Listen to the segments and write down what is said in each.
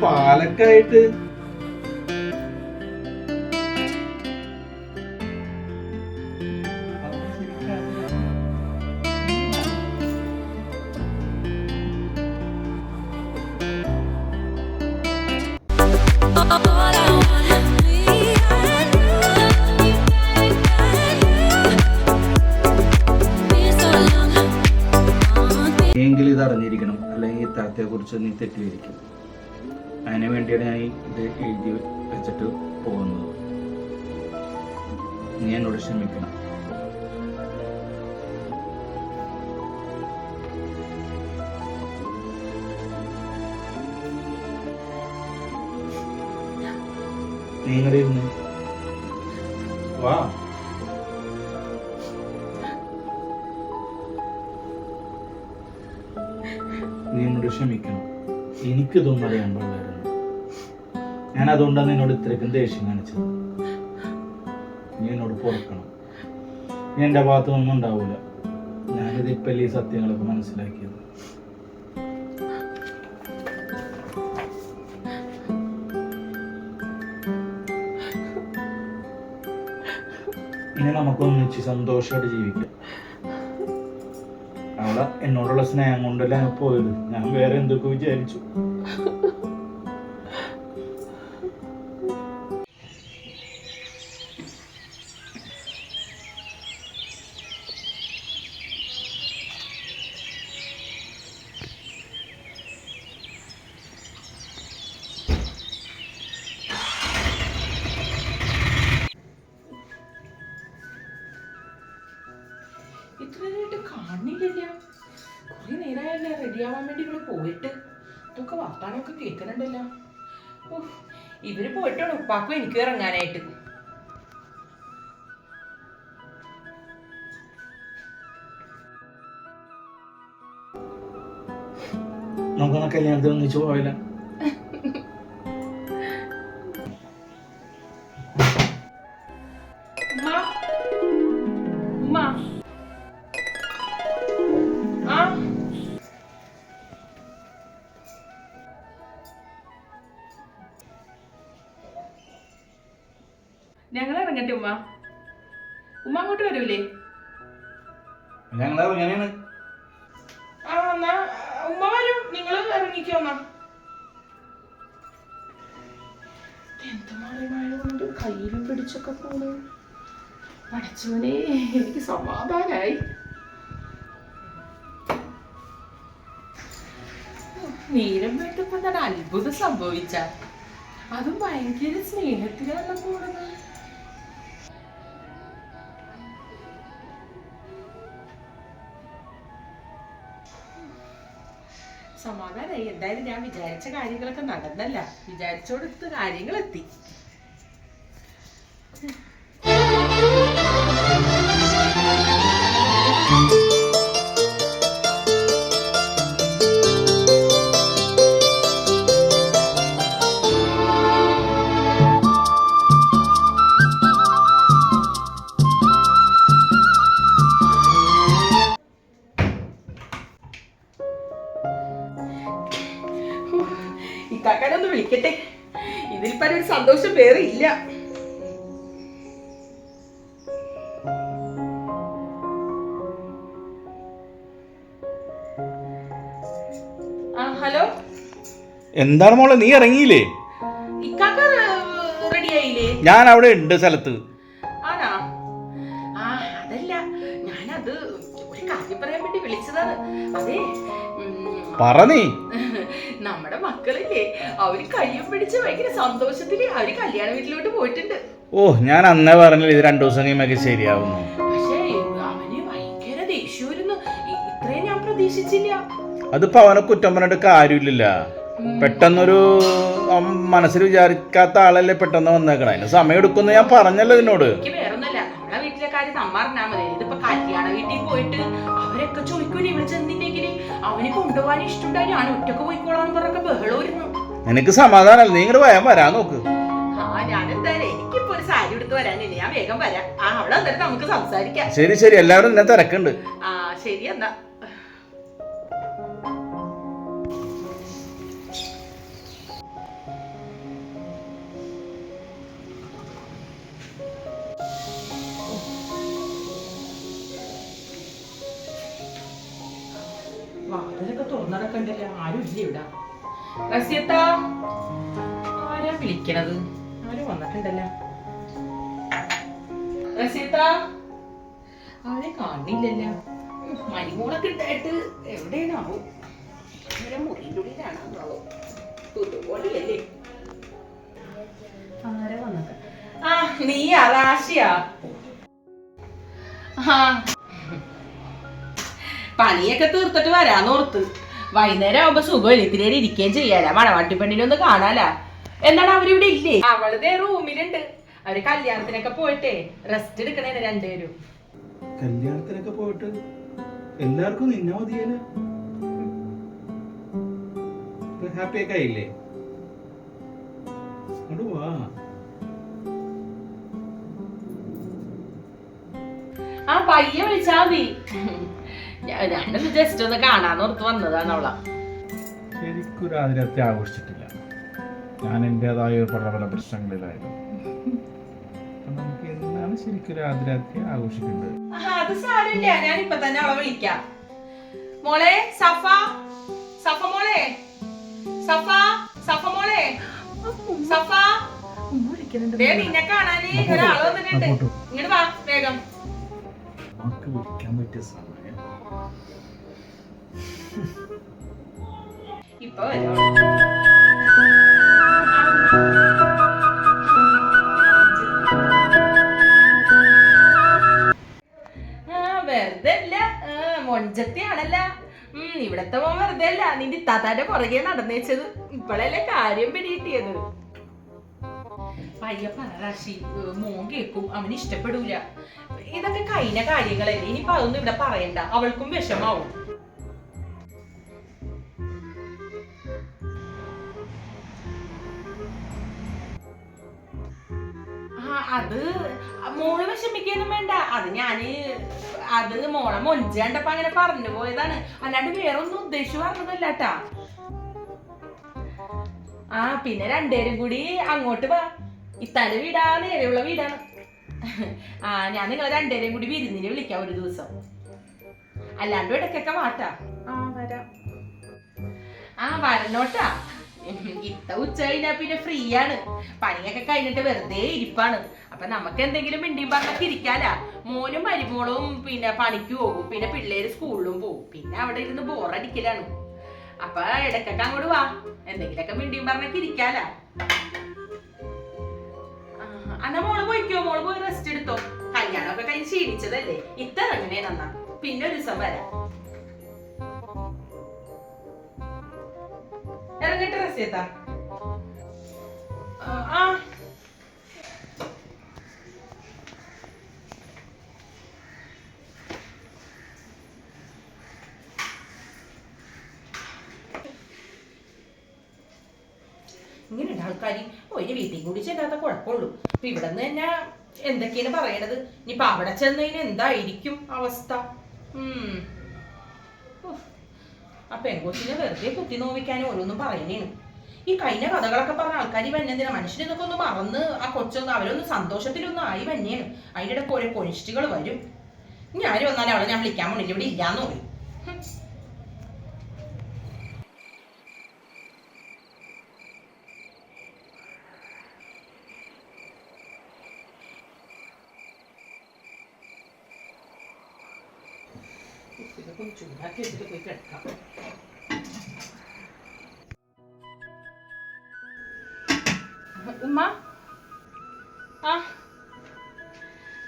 long. എങ്കിലും ഇത് അറിഞ്ഞിരിക്കണം അല്ലെങ്കിൽ ഈ താത്തയെ കുറിച്ച് നീ തെറ്റിദ്ധരിക്കും അതിനു വേണ്ടിയാണ് ഞാൻ ഇത് എഴുതി വെച്ചിട്ട് പോകുന്നത്. നീ എന്നോട് ക്ഷമിക്കണം. നീ ഇങ്ങടെ വാ. നീ എന്നോട് ക്ഷമിക്കണം. എനിക്കിതൊന്നും അറിയാൻ പാടില്ലായിരുന്നു ഞാൻ അതുകൊണ്ടാണ് എന്നോട് ഇത്രയ്ക്കും ദേഷ്യം കാണിച്ചത്. നീ എന്നോട് പൊറുക്കണം. നീ എന്റെ ഭാഗത്തൊന്നും ഉണ്ടാവൂല. ഞാനിത് ഇപ്പം ഈ സത്യങ്ങളൊക്കെ മനസ്സിലാക്കിയത്. ഇനി നമുക്കൊന്നിച്ച് സന്തോഷമായിട്ട് ജീവിക്കാം. അവളെ എന്നോടുള്ള സ്നേഹം കൊണ്ടല്ല ഞാൻ പോയത്? ഞാൻ വേറെ എന്തൊക്കെ വിചാരിച്ചു. ആവാൻ വേണ്ടി ഇവൾ പോയിട്ട്. ഇതൊക്കെ വർത്താനമൊക്കെ കേൾക്കുന്നുണ്ടല്ലോ. ഇവർ പോയിട്ടാണ് ഉപ്പാക്കും എനിക്ക് ഇറങ്ങാനായിട്ട്. നമുക്കൊന്ന് കല്യാണത്തിന് ഒന്നിച്ചു പോയില്ല ഞാനാണ് ഉമ്മ വരും. നിങ്ങൾ ഇറങ്ങിക്കോ എന്നാ. എന്തുമാറി മഴ കൊണ്ട് കയ്യിലും പിടിച്ചൊക്കെ പോണു. പഠിച്ചവനെ എനിക്ക് സമാധാനായി. നേരം വേണ്ടപ്പോ തന്നെ അത്ഭുതം സംഭവിച്ച? അതും ഭയങ്കര സ്നേഹത്തിലാണ് പോണത്. സമാധാനായി. എന്തായാലും ഞാൻ വിചാരിച്ച കാര്യങ്ങളൊക്കെ നടന്നല്ല. വിചാരിച്ചോടത്ത് കാര്യങ്ങൾ എന്താണ് മോളെ നീ ഇറങ്ങിയില്ലേ? ഞാൻ അവിടെ ഉണ്ട് സ്ഥലത്ത്. പറഞ്ഞേ നമ്മുടെ മക്കളില്ലേ അവർ കയ്യും പിടിച്ച് ഭയങ്കര സന്തോഷത്തിൽ അവർ കല്യാണ വീട്ടിലോട്ട് പോയിട്ടുണ്ട്. ഓ ഞാൻ അന്നേ പറഞ്ഞില്ല ഇത് രണ്ടു ദിവസം കഴിയുമ്പോ ശരിയാവുന്നു. പക്ഷേ അവന് ഭയങ്കര ദേഷ്യമായിരുന്നു. ഇത്രയും ഞാൻ പ്രതീക്ഷിച്ചില്ല. അതിപ്പോ അവനെ കുറ്റം പറഞ്ഞിട്ട് കാര്യമില്ലല്ല. പെട്ടെന്നൊരു മനസ്സിൽ വിചാരിക്കാത്ത ആളല്ലേ പെട്ടെന്ന് വന്നേക്കണം. അതിന് സമയം എടുക്കുന്നു ഞാൻ പറഞ്ഞല്ലോ ഇതിനോട്. വീട്ടിലെ മതി. ഇതിപ്പോ കല്യാണ വീട്ടിൽ പോയിട്ട് അവരൊക്കെ ചോദിക്കൂലേ ഇവിടെ ചെന്നില്ലെങ്കിൽ അവന് കൊണ്ടുപോകാൻ ഇഷ്ടമുണ്ടായി ഞാൻ ഒറ്റയ്ക്ക് പോയിക്കോളാന്ന് പറഞ്ഞൊക്കെ ബഹളമായിരുന്നു. എനിക്ക് സമാധാനമല്ല. നീ ഇങ്ങോട്ട് വരാൻ വരാൻ നോക്ക്. ശരി ശരി. എല്ലാവരും എന്നെ തിരക്കുണ്ട്. ആ ശരി എന്നാ. തുറന്നടക്കണ്ടല്ലോ ആരും ഇല്ല ഇവിടെ? ആരാ വിളിക്കണത്? ആരും വന്നിട്ടുണ്ടല്ലോ? കാണില്ലല്ലോ? മരിമൂളൊക്കെ ഉണ്ടായിട്ട് എവിടെയാണാവോ? ആരാ ആ നീ റാഷിയാ പണിയൊക്കെ തീർത്തിട്ട് വരാന്നോർത്ത്. വൈകുന്നേരം ആവുമ്പോ സുഖമില്ല ഇത്തിരി നേരം ഇരിക്കുകയും ചെയ്യാല. മണവാട്ടി പെണ്ണിനെ ഒന്ന് കാണാലാ. എന്താണ് അവരിവിടെ ഇല്ലേ? അവളുടെ റൂമിലുണ്ട്. അവർ കല്യാണത്തിനൊക്കെ പോയിട്ടേ റെസ്റ്റ് എടുക്കണേ രണ്ടുപേരും. കല്യാണത്തിനൊക്കെ പോയിട്ട് എല്ലാവർക്കും നിന്നെ മതിയല്ലോ ഹാപ്പി ഒക്കെ ആയില്ലേ? വാ ആ പയ്യെ വിളിച്ചാ മതി. ഞാനൊന്ന് ജസ്റ്റ് ഒന്ന് കാണാന്നോർത്ത് വന്നതാണ് അവളെ. ശരിക്കും ഒരു ആതിരത്തെ ആഘോഷിച്ചിട്ടില്ല. ഞാൻ എന്റെതായ പല പല പ്രശ്നങ്ങളിലായിരുന്നു. നമുക്ക് ശരിക്കും അത് സാരമില്ല. ഞാൻ ഇപ്പൊ തന്നെ അവളെ വിളിക്കാം. മോളെ സഫ. സഫ മോളെ. സഫ സഫ മോളെ. സഫ. നിന്നെ വന്നിട്ടുണ്ട്. ഇങ്ങോട്ട് വാ വേഗം. നമുക്ക് വിളിക്കാൻ പറ്റിയ സമയം. ഇവിടത്തെ മോൻ വെറുതെ അല്ല. നിന്റെ തതാന്റെ പുറകെ നടന്നേച്ചത്. ഇപ്പോഴല്ലേ കാര്യം പിടികിട്ടിയത്. പയ്യ പററാശി മോൻ കേൾക്കും അവന് ഇഷ്ടപ്പെടൂല. ഇതൊക്കെ കഴിഞ്ഞ കാര്യങ്ങളല്ലേ? ഇനിയിപ്പൊ അതൊന്നും ഇവിടെ പറയണ്ട. അവൾക്കും വിഷമാവും. അത് മോൾ വിഷമിക്കൊന്നും വേണ്ട. അത് ഞാൻ അത് മോളെ മൊഞ്ചാണ്ടപ്പോ അങ്ങനെ പറഞ്ഞു പോയതാണ്. അല്ലാണ്ട് വേറൊന്നും ഉദ്ദേശിച്ചു പറഞ്ഞതല്ലാട്ടാ ആ പിന്നെ രണ്ടുപേരും കൂടി അങ്ങോട്ട് വാ. ഇത്താന്റെ വീടാ നേരെയുള്ള വീടാണ്. ആ ഞാൻ നിങ്ങൾ രണ്ടുപേരെയും കൂടി വിരുന്നിനെ വിളിക്കാം ഒരു ദിവസം. അല്ലാണ്ട് ഇടയ്ക്കൊക്കെ വാട്ടാ. ആ വരാം. ആ വരണോട്ടാ. ഇത്ത ഉച്ച കഴിഞ്ഞാ പിന്നെ ഫ്രീ ആണ് പണിയൊക്കെ കഴിഞ്ഞിട്ട് വെറുതെ ഇരിപ്പാണ്. അപ്പൊ നമുക്ക് എന്തെങ്കിലും മിണ്ടിയും പറഞ്ഞൊക്കെ ഇരിക്കാല. മോനും മരുമോളും പിന്നെ പണിക്ക് പോകും. പിന്നെ പിള്ളേര് സ്കൂളിലും പോകും. പിന്നെ അവിടെ ഇരുന്ന് ബോറടിക്കലാണ്. അപ്പൊ ഇടയ്ക്കൊക്കെ അങ്ങോട്ട് വാ. എന്തെങ്കിലുമൊക്കെ മിണ്ടിയും പറഞ്ഞൊക്കെ ഇരിക്കാലാ. ആ, മോൾ പോയിക്കോ? മോൾ പോയി റെസ്റ്റ് എടുത്തോ? കല്യാണമൊക്കെ കഴിഞ്ഞ് ക്ഷീണിച്ചതല്ലേ? ഇത്ര അങ്ങനെ നന്നാ. പിന്നെ ഒരു ദിവസം വരാം. ഇറങ്ങട്ടെ റസിയത്ത ആ ഇങ്ങനെയുണ്ട് ആൾക്കാർ ഒരു വീട്ടിൽ കൂടി ചെല്ലാത്ത കുഴപ്പമുള്ളൂ. അപ്പൊ ഇവിടെ നിന്ന് തന്നെ എന്തൊക്കെയാണ് പറയണത്? ഇനിയിപ്പൊ അവിടെ ചെന്നതിന് എന്തായിരിക്കും അവസ്ഥ? ഉം. ആ പെങ്കോച്ചിനെ വെറുതെ കുത്തി നോവിക്കാൻ ഓരോന്നും പറയുന്നേണ് ഈ കഴിഞ്ഞ കഥകളൊക്കെ പറഞ്ഞ ആൾക്കാർ വന്നെന്തിനാ മനുഷ്യൻ ഇതൊക്കെ ഒന്ന് മറന്ന് ആ കൊച്ചൊന്ന് അവരൊന്ന് സന്തോഷത്തിലൊന്നും ആയി വന്നെയാണ് അതിന്റെ ഇടയ്ക്ക് ഓരോ വരും. ഇനി ആര് വന്നാലും അവളെ ഞാൻ വിളിക്കാൻ പോണില്ല. ഇവിടെ ഇല്ലാന്ന് പറയും. ഒന്ന് വെച്ചിട്ട് പോയി ഉമ്മ? ആ.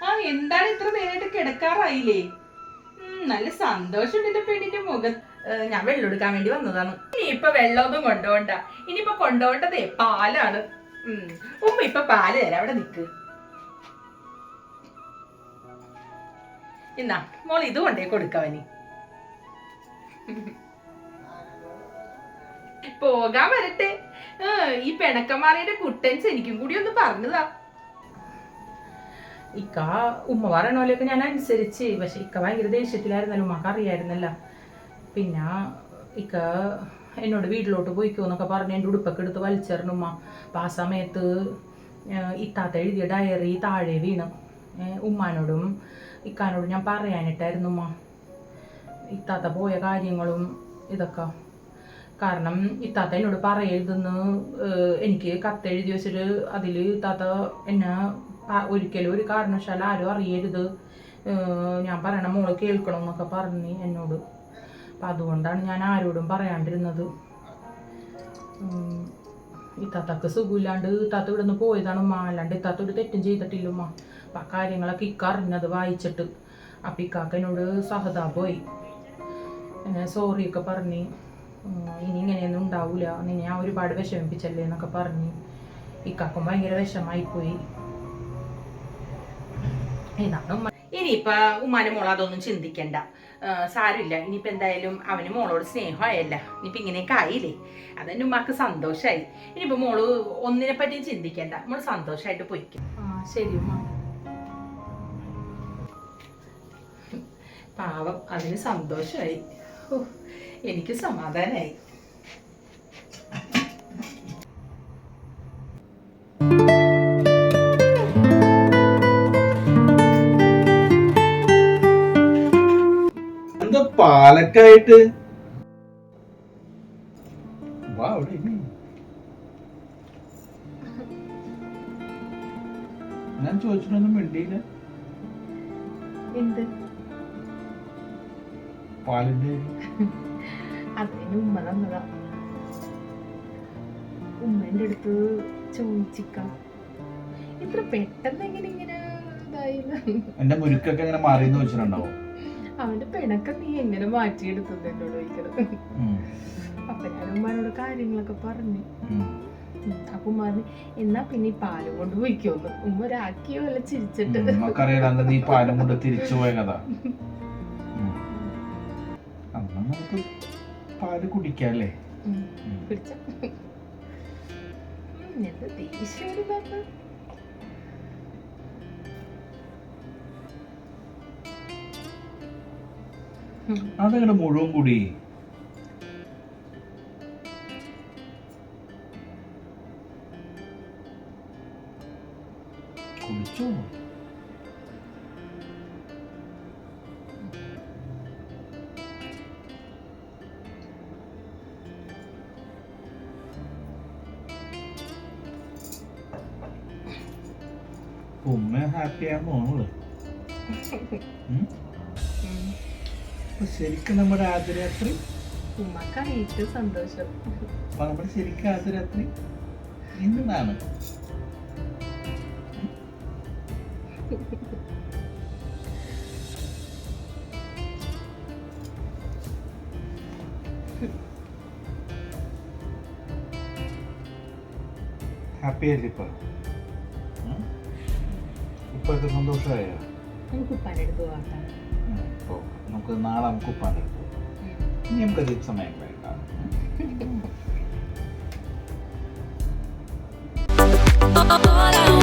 ആ എന്താണ് ഇത്ര നേരമായിട്ട് കിടക്കാറായില്ലേ? നല്ല സന്തോഷം എന്റെ പെണ്ണിന്റെ മുഖം ഞാൻ വെള്ളം എടുക്കാൻ വേണ്ടി വന്നതാണ്. ഇനി ഇനിയിപ്പൊ വെള്ളമൊന്നും കൊണ്ടുപോണ്ട. ഇനിയിപ്പൊ കൊണ്ടുപോണ്ടതേ പാലാണ്. ഉമ്മ ഇപ്പൊ പാൽ തരാം. അവിടെ നിക്ക്. എന്നാ മോൾ ഇത് കൊണ്ടേ കൊടുക്കവനി പോകാൻ വരട്ടെ. ഈ പിണക്കന്മാരുടെ കുട്ടൻസ് എനിക്കും കൂടി ഒന്ന് പറഞ്ഞതാ. ഇക്ക ഉമ്മ പറയണ പോലെയൊക്കെ ഞാൻ അനുസരിച്ച്. പക്ഷെ ഇക്ക ഭയങ്കര ദേഷ്യത്തിലായിരുന്നല്ലോ. ഉമ്മക്ക് അറിയായിരുന്നല്ല. പിന്നെ ഇക്ക എന്നോട് വീട്ടിലോട്ട് പോയിക്കോ എന്നൊക്കെ പറഞ്ഞ് എന്റെ ഉടുപ്പൊക്കെ എടുത്ത് വലിച്ചെറിഞ്ഞു ഉമ്മ. അപ്പം ആ സമയത്ത് ഇത്താത്ത എഴുതിയ ഡയറി താഴെ വീണ്. ഉമ്മാനോടും ഇക്കാനോടും ഞാൻ പറയാനിട്ടായിരുന്നു ഉമ്മ. ഇത്താത്ത പോയ കാര്യങ്ങളും ഇതൊക്കെ. കാരണം ഇത്താത്ത എന്നോട് പറയരുതെന്ന് എനിക്ക് കത്തെഴുതി വെച്ചിട്ട് അതിൽ ഇത്താത്ത എന്നെ ഒരിക്കലും ഒരു കാരണവശാലും ആരും അറിയരുത്. ഞാൻ പറയണ മോൾ കേൾക്കണം എന്നൊക്കെ പറഞ്ഞ് എന്നോട്. അപ്പം അതുകൊണ്ടാണ് ഞാൻ ആരോടും പറയാണ്ടിരുന്നത്. ഇത്താത്തക്ക് സുഖമില്ലാണ്ട് ഇത്താത്ത ഇവിടെ നിന്ന് പോയതാണ് ഉമ്മ. അല്ലാണ്ട് ഇത്താത്ത ഒരു തെറ്റും ചെയ്തിട്ടില്ല ഉമ്മ. അപ്പം ആ കാര്യങ്ങളൊക്കെ ഇക്ക അറിഞ്ഞത് വായിച്ചിട്ട്. അപ്പം ഇക്കാക്ക എന്നോട് സഹതാപമായി. സോറിയൊക്കെ പറഞ്ഞ്. ഇനി ഇങ്ങനെയൊന്നും ഉണ്ടാവില്ല നിന്നെ ഞാൻ ഒരുപാട് വിഷമിപ്പിച്ചല്ലേ എന്നൊക്കെ പറഞ്ഞ്. ഇക്കാക്കും ഭയങ്കര വിഷമായിപ്പോയി. ഇതാണ് ഉമ്മ ഇനിയിപ്പോ ഉമ്മാന്റെ മോൾ അതൊന്നും ചിന്തിക്കണ്ട. സാരില്ല സാരമില്ല. ഇനിയിപ്പോ എന്തായാലും അവന് മോളോട് സ്നേഹമായല്ല. ഇനിയിപ്പോ ഇങ്ങനെയൊക്കെ ആയില്ലേ? അതെന്നെ ഉമ്മാക്ക് സന്തോഷമായി ഇനിയിപ്പോ മോൾ ഒന്നിനെ പറ്റിയും ചിന്തിക്കണ്ട. മോൾ സന്തോഷമായിട്ട് പോയിക്കും. ശരി ഉമ്മ. പാവം. അതിന് സന്തോഷമായി എനിക്ക് സമാധാനമായി എന്താ പാലക്കായിട്ട്? വാ അവിടെ ഞാൻ ചോദിച്ചിട്ടൊന്നും മിണ്ടിയില്ല. എന്ത്? പാലിന്റെ അതിന് ഉമ്മ തന്നതാ ഉമ്മേന്റെ അടുത്ത് ചോദിച്ചിക്കാം. ഇത്ര പെട്ടെന്ന് എങ്ങനെ ഇങ്ങനെ ഇതായില്ല എന്റെ മുരുക്കൊക്കെ ഇങ്ങനെ മാറിയെന്ന് വെച്ചിട്ടുണ്ടാവും അവന്റെ പിണക്കം നീ എങ്ങനെ മാറ്റിയെടുത്തത് എന്നോട് ചോദിക്കണത്. അപ്പൊ ഞാൻ ഉമ്മാനോട് കാര്യങ്ങളൊക്കെ പറഞ്ഞു. അപ്പൊ ഉമ്മ എന്നാ പിന്നെ ഈ പാലും കൊണ്ട് പോയിക്കോന്ന്. ഉമ്മ ഒരാക്കിയോ അല്ല ചിരിച്ചിട്ട്. നീ പാലും കൊണ്ട് തിരിച്ചു പോയ കഥ. നമുക്ക് പാൽ കുടിക്കാല്ലേ? അതങ്ങടെ മുഴുവൻ കൂടി. ഉമ്മ തോന്നുള്ളു അപ്പൊ ശരിക്കും നമ്മുടെ ആദ്യരാത്രി ഉമ്മക്കറിയിട്ട് സന്തോഷം അപ്പൊ നമ്മുടെ ശരിക്കും ആദ്യരാത്രി ഇന്നാണ് ഹാപ്പി അല്ലേ ഇപ്പൊ? ഇപ്പൊക്കെ സന്തോഷമായ? നമുക്ക് ഉപ്പാന്റെ അടുത്ത് പോകാം ഇപ്പൊ നമുക്ക് നാളെ നമുക്ക് ഉപ്പാന്റെ അടുത്ത് പോകാം. ഇനി നമുക്ക് അധികം സമയം വേണ്ട. All I